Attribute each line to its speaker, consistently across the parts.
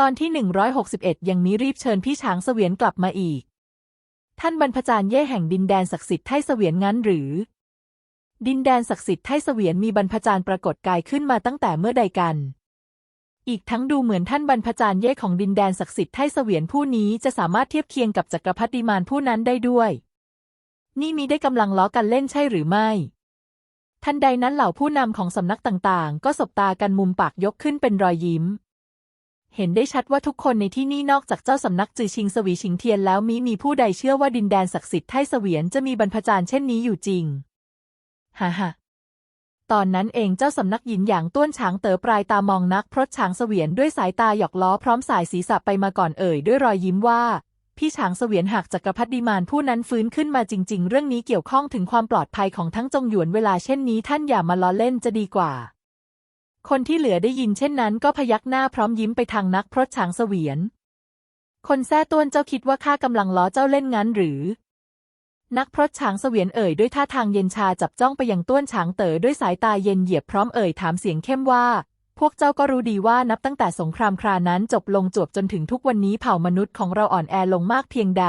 Speaker 1: ตอนที่ 161 ยังมีรีบเชิญพี่ช้างเสวียนกลับมาอีก ท่านบรรพจารย์เย่แห่งดินแดนศักดิ์สิทธิ์ไทเสวียนงั้นหรือ ดินแดนศักดิ์สิทธิ์ไทเสวียนมีบรรพจารย์ปรากฏกายขึ้นมาตั้งแต่เมื่อใดกัน อีกทั้งดูเหมือนท่านบรรพจารย์เย่ของดินแดนศักดิ์สิทธิ์ไทเสวียนผู้นี้จะสามารถเทียบเคียงกับจักรพรรดิมารผู้นั้นได้ด้วย นี่มีได้กำลังล้อกันเล่นใช่หรือไม่ทันใดนั้นเหล่าผู้นำของสำนักต่างๆ ก็สบตากันมุมปากยกขึ้นเป็นรอยยิ้ม เห็นได้ชัดว่าทุกคนในที่นี่นอกจากเจ้าสำนักจือชิงสวีชิงเทียนแล้วมิมีผู้ใดเชื่อว่าดินแดนศักดิ์สิทธิ์ไทเสวียนจะมีบรรพจารย์เช่นนี้อยู่จริงฮ่าฮ่าตอนนั้นเองเจ้าสำนักหยินหยางต้วนฉางเต๋อปลายตามองนักพรตฉางเสวียนด้วยสายตาหยอกล้อพร้อมสายศีรษะไปมาก่อนเอ่ยด้วยรอยยิ้มว่า พี่ฉางเสวียนหากจักรพรรดิมานผู้นั้นฟื้นขึ้นมาจริง ๆ เรื่องนี้เกี่ยวข้องถึงความปลอดภัยของทั้งจงหยวนเวลาเช่นนี้ท่านอย่ามาล้อเล่นจะดีกว่า คนที่เหลือได้ยินเช่นนั้นก็พยักหน้าพร้อมยิ้มไปทางนักพรตฉางเสวียน คนแท้ต้วนเจ้าคิดว่าข้ากำลังล้อเจ้าเล่นงั้นหรือ นักพรตฉางเสวียนเอ่ยด้วยท่าทางเย็นชาจับจ้องไปยังต้วนฉางเต๋อด้วยสายตาเย็นเหยียบพร้อมเอ่ยถามเสียงเข้มว่า พวกเจ้าก็รู้ดีว่านับตั้งแต่สงครามครานั้นจบลงจวบจนถึงทุกวันนี้เผ่ามนุษย์ของเราอ่อนแอลงมากเพียงใด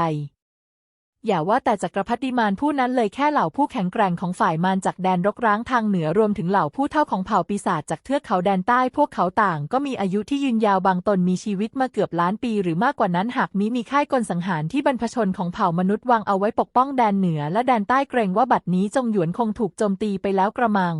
Speaker 1: อย่าว่าแต่จักรพรรดิมารผู้นั้นเลยแค่เหล่าผู้แข็งแกร่งของฝ่ายมารจากแดนรกร้างทางเหนือรวมถึงเหล่าผู้เท่าของเผ่าปีศาจจากเทือกเขาแดนใต้พวกเขาต่าง ก็มีอายุที่ยืนยาวบางตนมีชีวิตมาเกือบล้านปี หรือมากกว่านั้นหากมิมีค่ายกลสังหารที่บรรพชนของเผ่ามนุษย์วางเอาไว้ปกป้องแดนเหนือและแดนใต้เกรงว่าบัดนี้จงหยวนคงถูกโจมตีไปแล้วกระมัง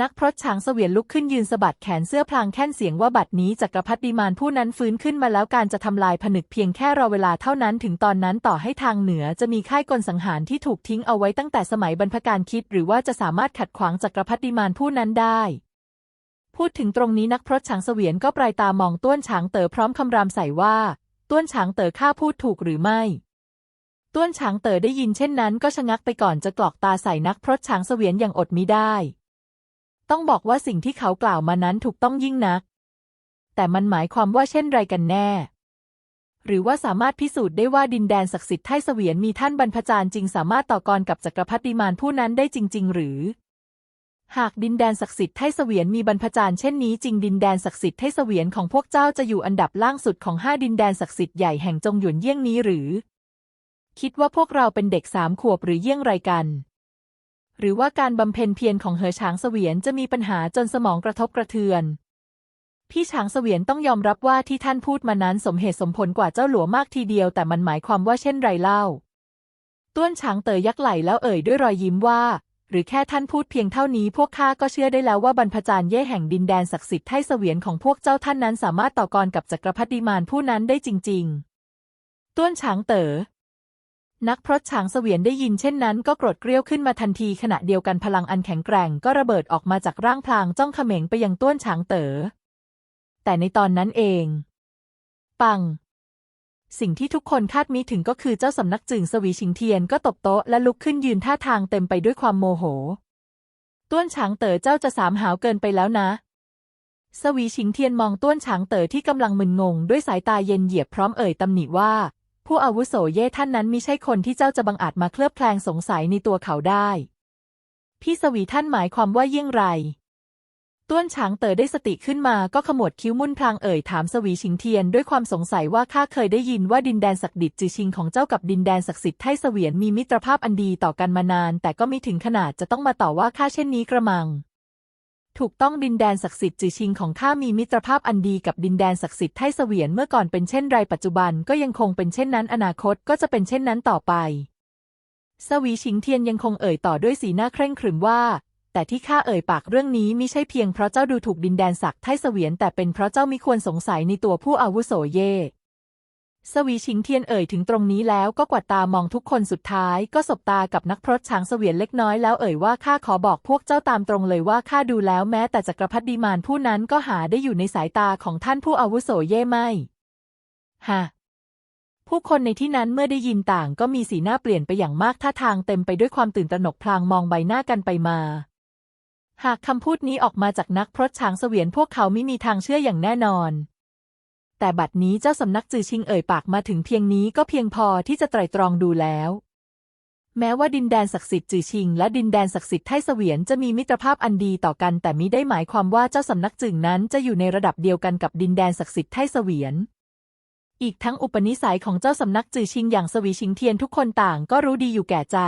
Speaker 1: นักพรตช้างเสวียนลุกขึ้นยืนสะบัดแขนเสื้อพลางแค่นเสียงว่าบัดนี้จักรพรรดิมารผู้นั้นฟื้นขึ้นมาแล้วการจะทำลายผนึกเพียงแค่รอเวลาเท่านั้นถึงตอนนั้นต่อให้ทางเหนือจะมีค่ายกลสังหารที่ถูกทิ้งเอาไว้ตั้งแต่สมัยบรรพการคิด หรือว่าจะสามารถขัดขวางจักรพรรดิมารผู้นั้นได้ พูดถึงตรงนี้นักพรตช้างเสวียนก็ปลายตามองต้วนฉางเต๋อพร้อมคำรามใส่ว่าต้วนฉางเต๋อข้าพูดถูกหรือไม่ต้วนฉางเต๋อได้ยินเช่นนั้นก็ชะงักไปก่อนจะกรอกตาใส่นักพรตช้างเสวียนอย่างอดมิได้ ต้องบอกว่าสิ่งที่เขากล่าวมานั้นถูกต้องยิ่งนัก แต่มันหมายความว่าเช่นไรกันแน่ หรือว่าสามารถพิสูจน์ได้ว่าดินแดนศักดิ์สิทธิ์ไทเสวียนมีท่านบรรพจารย์จริงสามารถต่อกรกับจักรพรรดิมารผู้นั้นได้จริง ๆ หรือ หากดินแดนศักดิ์สิทธิ์ไทเสวียนมีบรรพจารย์เช่นนี้จริงดินแดนศักดิ์สิทธิ์ไทเสวียนของพวกเจ้าจะอยู่อันดับล่างสุดของห้าดินแดนศักดิ์สิทธิ์ใหญ่แห่งจงหยวนเยี่ยงนี้หรือ คิดว่าพวกเราเป็นเด็กสามขวบหรือเยี่ยงไรกัน หรือว่าการบำเพ็ญเพียรของเหอช้างเสวียนจะมีปัญหาจนสมองกระทบกระเทือน พี่ช้างเสวียนต้องยอมรับว่าที่ท่านพูดมานั้นสมเหตุสมผลกว่าเจ้าหลวมากทีเดียวแต่มันหมายความว่าเช่นไรเล่า ต้วนช้างเตยยักไหลแล้วเอ่ยด้วยรอยยิ้มว่า หรือแค่ท่านพูดเพียงเท่านี้พวกข้าก็เชื่อได้แล้วว่าบรรพจารย์เย่แห่งดินแดนศักดิ์สิทธิ์ไทเสวียนของพวกเจ้าท่านนั้นสามารถต่อกรกับจักรพรรดิมารผู้นั้นได้จริง ๆ ต้วนช้างเต๋อ นักพรตช้างเสวียนได้ยินเช่นนั้นก็โกรธเกรี้ยวขึ้นมาทันทีขณะเดียวกันพลังอันแข็งแกร่งก็ระเบิดออกมาจากร่างพลางจ้องเขม็งไปยังต้วนช้างเต๋อ แต่ในตอนนั้นเอง ปัง สิ่งที่ทุกคนคาดมิถึงก็คือเจ้าสำนักจึงสวีชิงเทียนก็ตบโต๊ะและลุกขึ้นยืนท่าทางเต็มไปด้วยความโมโห ต้วนช้างเต๋อเจ้าจะสามหาวเกินไปแล้วนะสวีชิงเทียนมองต้วนช้างเต๋อที่กำลังมึนงง ด้วยสายตาเย็นเหยียบพร้อมเอ่ยตำหนิว่า ผู้อาวุโสเย่ท่านนั้นมิใช่คนที่เจ้าจะบังอาจมาเคลือบแคลงสงสัยในตัวเขาได้ พี่สวีท่านหมายความว่าเยี่ยงไรต้วนช้างเต๋อได้สติขึ้นมาก็ขมวดคิ้วมุ่นพลางเอ่ยถามสวีชิงเทียนด้วยความสงสัยว่าข้าเคยได้ยินว่าดินแดนศักดิตจือชิงของเจ้ากับดินแดนศักดิ์สิทธิ์ไทเสวียนมีมิตรภาพอันดีต่อกันมานาน แต่ก็ไม่ถึงขนาดจะต้องมาต่อว่าข้าเช่นนี้กระมัง ถูกต้องดินแดนศักดิ์สิทธิ์จือชิงของข้ามีมิตรภาพอันดีกับดินแดนศักดิ์สิทธิ์ไทเสวียนเมื่อก่อนเป็นเช่นไรปัจจุบันก็ยังคงเป็นเช่นนั้นอนาคตก็จะเป็นเช่นนั้นต่อไป สวีชิงเทียนยังคงเอ่ยต่อด้วยสีหน้าเคร่งขรึมว่า แต่ที่ข้าเอ่ยปากเรื่องนี้ไมิใช่เพียงเพราะเจ้าดูถูกดินแดนศักดิ์ไทเสวียนแต่เป็นเพราะเจ้ามิควรสงสัยในตัวผู้อาวุโสเย่ สวีชิงเทียนเอ่ยถึงตรงนี้แล้วก็กวาดตามองทุกคนสุดท้าย ก็สบตากับนักพรตช้างเสวียนเล็กน้อยแล้วเอ่ยว่าข้าขอบอกพวกเจ้าตามตรงเลยว่าข้าดูแล้วแม้แต่จักรพรรดิมารผู้นั้นก็หาได้อยู่ในสายตาของท่านผู้อาวุโสเย่ไม่ฮะผู้คนในที่นั้นเมื่อได้ยินต่างก็มีสีหน้าเปลี่ยนไปอย่างมากท่าทางเต็มไปด้วยความตื่นตระหนกพลางมองใบหน้ากันไปมา หากคำพูดนี้ออกมาจากนักพรตช้างเสวียนพวกเขาไม่มีทางเชื่ออย่างแน่นอน แต่บัดนี้เจ้าสำนักจือชิงเอ่ยปากมาถึงเพียงนี้ก็เพียงพอที่จะไตร่ตรองดูแล้วแม้ว่าดินแดนศักดิ์สิทธิ์จือชิง และดินแดนศักดิ์สิทธิ์ไทเสวียนจะมีมิตรภาพอันดีต่อกันแต่มิได้หมายความว่าเจ้าสำนักจึงนั้นจะอยู่ในระดับเดียวกันกับดินแดนศักดิ์สิทธิ์ไทเสวียน อีกทั้งอุปนิสัยของเจ้าสำนักจือชิงอย่างสวีชิงเทียนทุกคนต่างก็รู้ดีอยู่แก่ใจ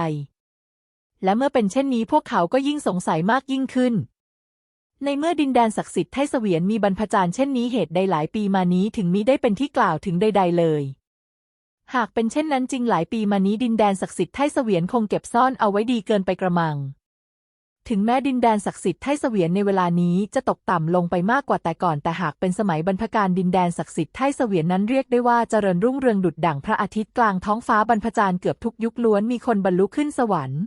Speaker 1: และเมื่อเป็นเช่นนี้พวกเขาก็ยิ่งสงสัยมากยิ่งขึ้น ในเมื่อดินแดนศักดิ์สิทธิ์ไทเสวียนมีบรรพจารย์เช่นนี้เหตุใดหลายปีมานี้ถึงมิได้เป็นที่กล่าวถึงใด ๆ เลย หากเป็นเช่นนั้นจริงหลายปีมานี้ดินแดนศักดิ์สิทธิ์ไทเสวียนคงเก็บซ่อนเอาไว้ดีเกินไปกระมัง ถึงแม้ดินแดนศักดิ์สิทธิ์ไทเสวียนในเวลานี้จะตกต่ำลงไปมากกว่าแต่ก่อน แต่หากเป็นสมัยบรรพการดินแดนศักดิ์สิทธิ์ไทเสวียนนั้นเรียกได้ว่าเจริญรุ่งเรืองดุจดั่งพระอาทิตย์กลางท้องฟ้าบรรพจารย์เกือบทุกยุคล้วนมีคนบรรลุขึ้นสวรรค์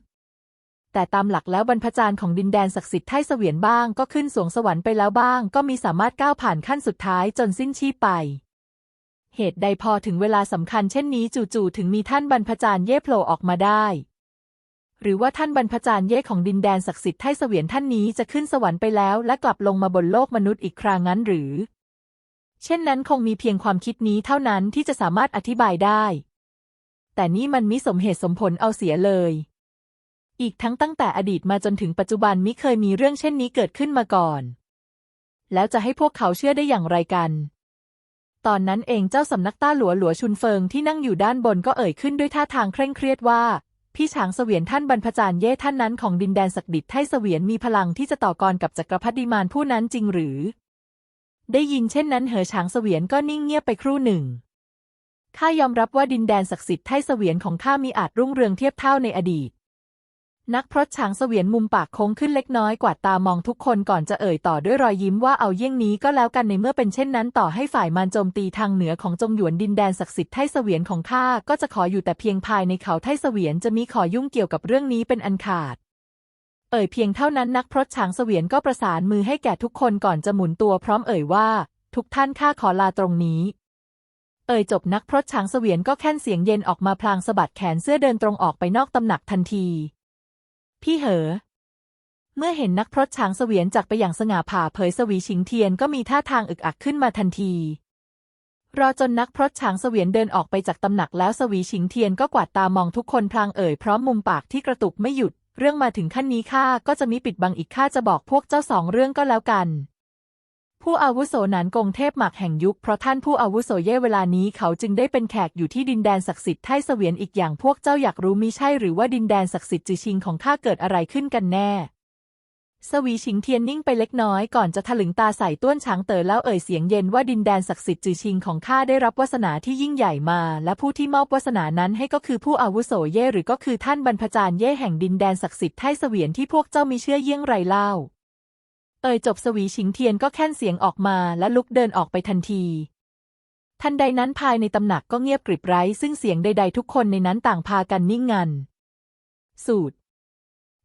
Speaker 1: แต่ตามหลักแล้วบรรพจารย์ของดินแดนศักดิ์สิทธิ์ไทเสวียนบ้างก็ขึ้นสวงสวรรค์ไปแล้วบ้าง ก็มีสามารถก้าวผ่านขั้นสุดท้ายจนสิ้นชีพไปเหตุใดพอถึงเวลาสำคัญเช่นนี้จู่ๆถึงมีท่านบรรพจารย์เย่โผล่ออกมาได้ หรือว่าท่านบรรพจารย์เย่ของดินแดนศักดิ์สิทธิ์ไทเสวียนท่านนี้จะขึ้นสวรรค์ไปแล้วและกลับลงมาบนโลกมนุษย์อีกครางนั้นหรือ เช่นนั้นคงมีเพียงความคิดนี้เท่านั้นที่จะสามารถอธิบายได้ แต่นี่มันมิสมเหตุสมผลเอาเสียเลย อีกทั้งตั้งแต่อดีตมาจนถึงปัจจุบันมิเคยมีเรื่องเช่นนี้เกิดขึ้นมาก่อน แล้วจะให้พวกเขาเชื่อได้อย่างไรกัน ตอนนั้นเองเจ้าสำนักต้าหลัวหลัวชุนเฟิงที่นั่งอยู่ด้านบนก็เอ่ยขึ้นด้วยท่าทางเคร่งเครียดว่า พี่ฉางเสวียนท่านบรรพจารย์เย่ท่านนั้นของดินแดนศักดิษฐ์ไทเสวียนมีพลังที่จะต่อกรกับจักรพรรดิมานผู้นั้นจริงหรือ ได้ยินเช่นนั้นเหอฉางเสวียนก็นิ่งเงียบไปครู่หนึ่งข้ายอมรับว่าดินแดนศักดิ์สิทธิ์ไทเสวียนของข้ามีอาจรุ่งเรืองเทียบเท่าในอดีต นักพรตฉางเสวียนมุมปากโค้งขึ้นเล็กน้อยกวาดตามองทุกคนก่อนจะเอ่ยต่อด้วยรอยยิ้มว่าเอาเยี่ยงนี้ก็แล้วกันในเมื่อเป็นเช่นนั้นต่อให้ฝ่ายมารโจมตีทางเหนือของจงหยวนดินแดนศักดิ์สิทธิ์ไทเสวียนของข้าก็จะขออยู่แต่เพียงภายในเขาไทเสวียนจะมีขอยุ่งเกี่ยวกับเรื่องนี้เป็นอันขาด เอ่ยเพียงเท่านั้นนักพรตฉางเสวียนก็ประสานมือให้แก่ทุกคนก่อนจะหมุนตัวพร้อมเอ่ยว่า ทุกท่านข้าขอลาตรงนี้เอ่ยจบนักพรตช้างเสวียนก็แค่นเสียงเย็นออกมาพลางสะบัดแขนเสื้อเดินตรงออกไปนอกตำหนักทันที พี่เหอ เมื่อเห็นนักพรตช้างเสวียนจากไปอย่างสง่าผ่าเผยสวีชิงเทียนก็มีท่าทางอึกอักขึ้นมาทันที รอจนนักพรตช้างเสวียนเดินออกไปจากตำหนักแล้วสวีชิงเทียนก็กวาดตามองทุกคนพลางเอ่ยพร้อมมุมปากที่กระตุกไม่หยุด เรื่องมาถึงขั้นนี้ข้าก็จะมิปิดบังอีกข้าจะบอกพวกเจ้าสองเรื่องก็แล้วกัน ผู้อาวุโสหนานกงเทพหมักแห่งยุคเพราะท่านผู้อาวุโสเย่เวลานี้เขาจึงได้เป็นแขกอยู่ที่ดินแดนศักดิ์สิทธิ์ไทเสวียนอีกอย่างพวกเจ้าอยากรู้มิใช่หรือว่าดินแดนศักดิ์สิทธิ์จือชิงของข้าเกิดอะไรขึ้นกันแน่ สวีชิงเทียนนิ่งไปเล็กน้อยก่อนจะถลึงตาใส่ต้วนช้างเต๋อแล้วเอ่ยเสียงเย็นว่าดินแดนศักดิ์สิทธิ์จือชิงของข้าได้รับวาสนาที่ยิ่งใหญ่มา และผู้ที่มอบวาสนานั้นให้ก็คือผู้อาวุโสเย่หรือก็คือท่านบรรพจารย์เย่แห่งดินแดนศักดิ์สิทธิ์ไทเสวียนที่พวกเจ้ามีเชื่อเยี่ยงไรเล่า เอ่ยจบสวีชิงเทียนก็แค่นเสียงออกมาและลุกเดินออกไปทันที ทันใดนั้นภายในตำหนักก็เงียบกริบไร้ ซึ่งเสียงใด ๆ ทุกคนในนั้นต่างพากันนิ่งงัน สูตร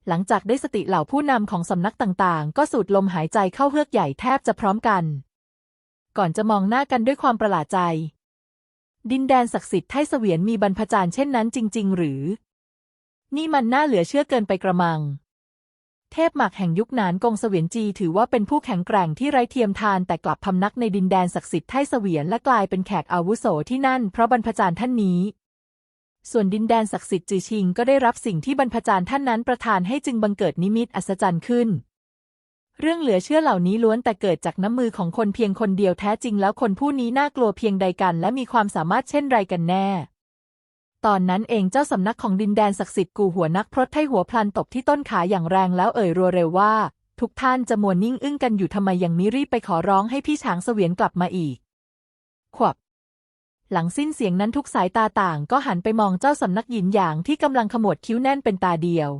Speaker 1: หลังจากได้สติเหล่าผู้นำของสำนักต่างๆ ก็สูดลมหายใจเข้าเฮือกใหญ่แทบจะพร้อมกัน ก่อนจะมองหน้ากันด้วยความประหลาดใจ ดินแดนศักดิ์สิทธิ์ไทเสวียนมีบรรพจารย์เช่นนั้นจริง ๆ หรือ นี่มันน่าเหลือเชื่อเกินไปกระมัง เทพหมักแห่งยุคหนานกงเสวียนจีถือว่าเป็นผู้แข็งแกร่งที่ไร้เทียมทานแต่กลับพำนักในดินแดนศักดิ์สิทธิ์ไทเสวียนและกลายเป็นแขกอาวุโสที่นั่นเพราะบรรพจารย์ท่านนี้ ส่วนดินแดนศักดิ์สิทธิ์จือชิงก็ได้รับสิ่งที่บรรพจารย์ท่านนั้นประทานให้จึงบังเกิดนิมิตอัศจรรย์ขึ้น เรื่องเหลือเชื่อเหล่านี้ล้วนแต่เกิดจากน้ำมือของคนเพียงคนเดียวแท้จริงแล้วคนผู้นี้น่ากลัวเพียงใดกัน และมีความสามารถเช่นไรกันแน่ ตอนนั้นเองเจ้าสำนักของดินแดนศักดิ์สิทธิ์กูหัวนักพรตไทหัวพลันตบที่ต้นขาอย่างแรงแล้วเอ่ยรัวเร็วว่า ทุกท่านจะมัวนิ่งอึ้งกันอยู่ทำไมยังมิรีบไปขอร้องให้พี่ช้างเสวียนกลับมาอีก ขวบหลังสิ้นเสียงนั้นทุกสายตาต่างก็หันไปมองเจ้าสำนักหยินหยางที่กำลังขมวดคิ้วแน่นเป็นตาเดียว